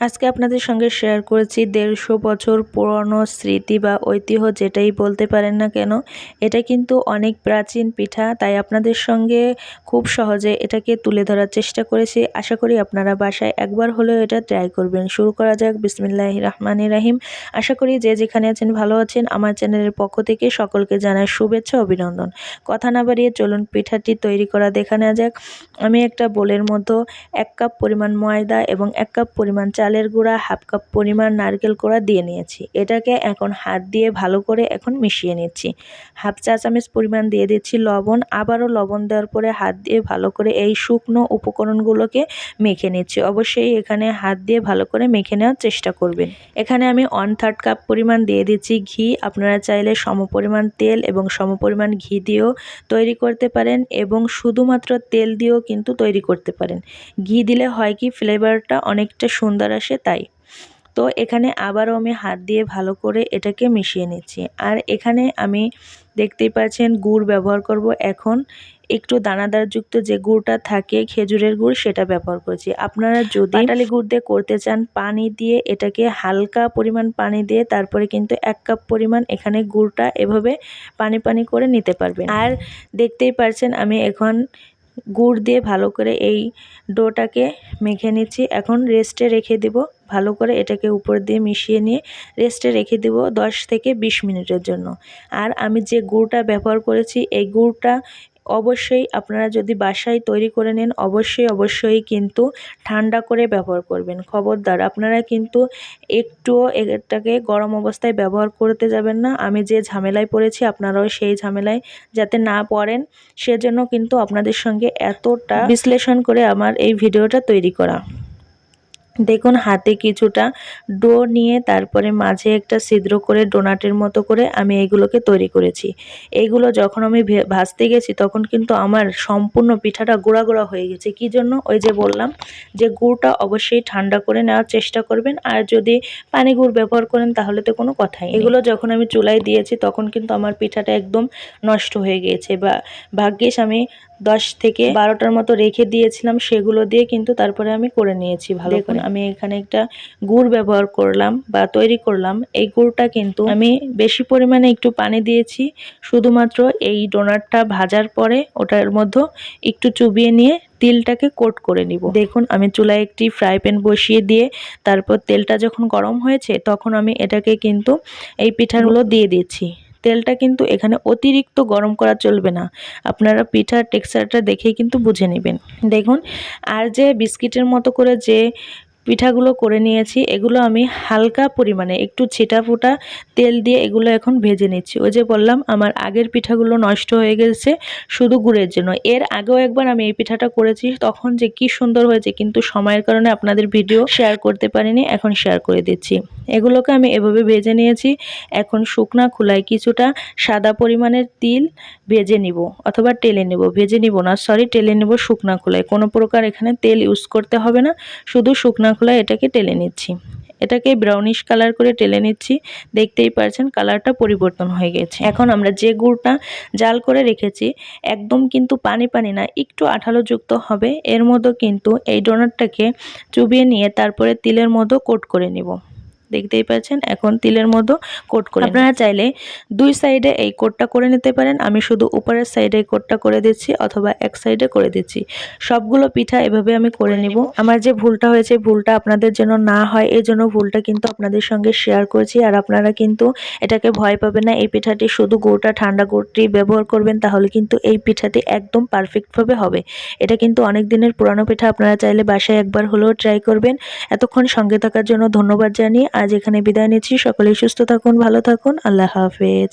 আজকে আপনাদের সঙ্গে শেয়ার করেছি দেড়শো বছর পুরনো স্মৃতি বা ঐতিহ্য যেটাই বলতে পারেন না কেন, এটা কিন্তু অনেক প্রাচীন পিঠা, তাই আপনাদের সঙ্গে খুব সহজে এটাকে তুলে ধরার চেষ্টা করেছি। আশা করি আপনারা বাসায় একবার হলেও এটা ট্রাই করবেন। শুরু করা যাক। বিসমিল্লাহ রহমান রাহিম। আশা করি যে যেখানে আছেন ভালো আছেন। আমার চ্যানেলের পক্ষ থেকে সকলকে জানাই শুভেচ্ছা, অভিনন্দন। কথা না বাড়িয়ে চলুন পিঠাটি তৈরি করা দেখা নেওয়া যাক। আমি একটা বোলের মতো এক কাপ পরিমাণ ময়দা এবং এক কাপ পরিমাণ চাল চালের গুঁড়া, হাফ কাপ পরিমাণ নারকেল কোড়া দিয়ে নিয়েছি। এটাকে এখন হাত দিয়ে ভালো করে এখন মিশিয়ে নিচ্ছি। হাফ চা চামচ পরিমাণ দিয়ে দিচ্ছি লবণ। আবারও লবণ দেওয়ার পরে হাত দিয়ে ভালো করে এই শুকনো উপকরণগুলোকে মেখে নিচ্ছি। অবশ্যই এখানে হাত দিয়ে ভালো করে মেখে নেওয়ার চেষ্টা করবেন। এখানে আমি ওয়ান থার্ড কাপ পরিমাণ দিয়ে দিচ্ছি ঘি। আপনারা চাইলে সমপরিমাণ তেল এবং সমপরিমাণ ঘি দিয়েও তৈরি করতে পারেন এবং শুধুমাত্র তেল দিয়েও কিন্তু তৈরি করতে পারেন। ঘি দিলে হয় কি ফ্লেভারটা অনেকটা সুন্দর আসে তাই। তো এখানে আবারও আমি হাত দিয়ে ভালো করে এটাকে মিশিয়ে নিচ্ছি। আর এখানে আমি দেখতেই পাচ্ছেন গুড় ব্যবহার করব। এখন একটু দানাদারযুক্ত যে গুড়টা থাকে খেজুরের গুড় সেটা ব্যবহার করেছি। আপনারা যদি পাটালি গুড় দিয়ে করতে চান পানি দিয়ে এটাকে হালকা পরিমাণ পানি দিয়ে তারপরে কিন্তু এক কাপ পরিমাণ এখানে গুড়টা এভাবে পানি পানি করে নিতে পারবেন। আর দেখতেই পারছেন আমি এখন গুড় দিয়ে ভালো করে এই ডোটাকে মেখে নিচ্ছি। এখন রেস্টে রেখে দেব। ভালো করে এটাকে উপর দিয়ে মিশিয়ে নিয়ে রেস্টে রেখে দেব দশ থেকে বিশ মিনিটের জন্য। আর আমি যে গুড়টা ব্যবহার করেছি, এই গুড়টা অবশ্যই আপনারা যদি বাসায় তৈরি করে নেন, অবশ্যই অবশ্যই কিন্তু ঠান্ডা করে ব্যবহার করবেন। খবরদার, আপনারা কিন্তু একটুও এটাকে গরম অবস্থায় ব্যবহার করতে যাবেন না। আমি যে ঝামেলায় পড়েছি, আপনারাও সেই ঝামেলায় যাতে না পড়েন। সেজন্য কিন্তু আপনাদের সঙ্গে এতটা বিশ্লেষণ করে আমার এই ভিডিওটা তৈরি করা। দেখুন হাতে কিছুটা ডো নিয়ে তারপরে মাঝে একটা ছিদ্র করে ডোনাটের মতো করে আমি এইগুলোকে তৈরি করেছি। এইগুলো যখন আমি ভাজতে গেছি তখন কিন্তু আমার সম্পূর্ণ পিঠাটা গোড়া গোড়া হয়ে গেছে। কি জন্য? ওই যে বললাম যে গুড়টা অবশ্যই ঠান্ডা করে নেওয়ার চেষ্টা করবেন। আর যদি পানি গুড় ব্যবহার করেন তাহলে তো কোনো কথাই। এগুলো যখন আমি চুলায় দিয়েছি তখন কিন্তু আমার পিঠাটা একদম নষ্ট হয়ে গিয়েছে বা ভাগ্যিস আমি দশ থেকে বারোটার মতো রেখে দিয়েছিলাম সেগুলো দিয়ে কিন্তু তারপরে আমি করে নিয়েছি ভালো করে। আমি এখানে একটা গুড় ব্যবহার করলাম বা তৈরি করলাম। এই গুড়টা কিন্তু আমি বেশি পরিমাণে একটু পানি দিয়েছি শুধুমাত্র এই ডোনারটা ভাজার পরে ওটার মধ্যে একটু চুবিয়ে নিয়ে তিলটাকে কোট করে নিব। দেখুন আমি চুলায় একটি ফ্রাই প্যান বসিয়ে দিয়ে তারপর তেলটা যখন গরম হয়েছে তখন আমি এটাকে কিন্তু এই পিঠাগুলো দিয়ে দিচ্ছি। তেলটা কিন্তু এখানে অতিরিক্ত গরম করা চলবে না। আপনারা পিঠার টেক্সচারটা দেখেই কিন্তু বুঝে নেবেন। দেখুন, আর যে বিস্কিটের মতো করে যে পিঠাগুলো করে নিয়েছি, এগুলো আমি হালকা পরিমাণে একটু ছিটা ফুটা তেল দিয়ে এগুলো এখন ভেজে নিচ্ছি। ওই যে বললাম, আমার আগের পিঠাগুলো নষ্ট হয়ে গেছে, শুধু গুড়ের জন্য। এর আগেও একবার আমি এই পিঠাটা করেছি, তখন যে কি সুন্দর হয়েছে, কিন্তু সময়ের কারণে আপনাদের ভিডিও শেয়ার করতে পারিনি, এখন শেয়ার করে দিচ্ছি। এগুলোকে আমি এভাবে ভেজে নিয়েছি। এখন শুকনা খোলায় কিছুটা সাদা পরিমাণের তিল ভেজে নিব অথবা টেলে নেব। ভেজে নিব না সরি টেলে নেব শুকনা খোলায়। কোনো প্রকার এখানে তেল ইউজ করতে হবে না, শুধু শুকনা খোলায় এটাকে টেলে নিচ্ছি। এটাকে ব্রাউনিশ কালার করে টেলে নিচ্ছি। দেখতেই পারছেন কালারটা পরিবর্তন হয়ে গেছে। এখন আমরা যে গুড়টা জাল করে রেখেছি, একদম কিন্তু পানি পানি না, একটু আঠালো যুক্ত হবে। এর মধ্যে কিন্তু এই ডোনারটাকে চুবিয়ে নিয়ে তারপরে তিলের মতো কোট করে নিব। দেখতেই পাচ্ছেন এখন তিলের মতো কোট করে আপনারা চাইলে দুই সাইডে এই কোটটা করে নিতে পারেন আমি শুধু উপরের সাইডে এই কোটটা করে দিচ্ছি অথবা এক সাইডে করে দিচ্ছি। সবগুলো পিঠা এভাবে আমি করে নিব। আমার যে ভুলটা হয়েছে ভুলটা আপনাদের জন্য না হয় এই জন্য ভুলটা কিন্তু আপনাদের সঙ্গে শেয়ার করছি। আর আপনারা কিন্তু এটাকে ভয় পাবেন না এই পিঠাটি শুধু গুড়টা ঠান্ডা গুড়টি ব্যবহার করবেন তাহলে কিন্তু এই পিঠাটি একদম পারফেক্টভাবে হবে। এটা কিন্তু অনেক দিনের পুরানো পিঠা আপনারা চাইলে বাসায় একবার হলেও ট্রাই করবেন। এতক্ষণ সঙ্গে থাকার জন্য ধন্যবাদ জানিয়ে আজ এখানে বিদায় নিচ্ছি। সকলেই সুস্থ থাকুন ভালো থাকুন। আল্লাহ হাফেজ।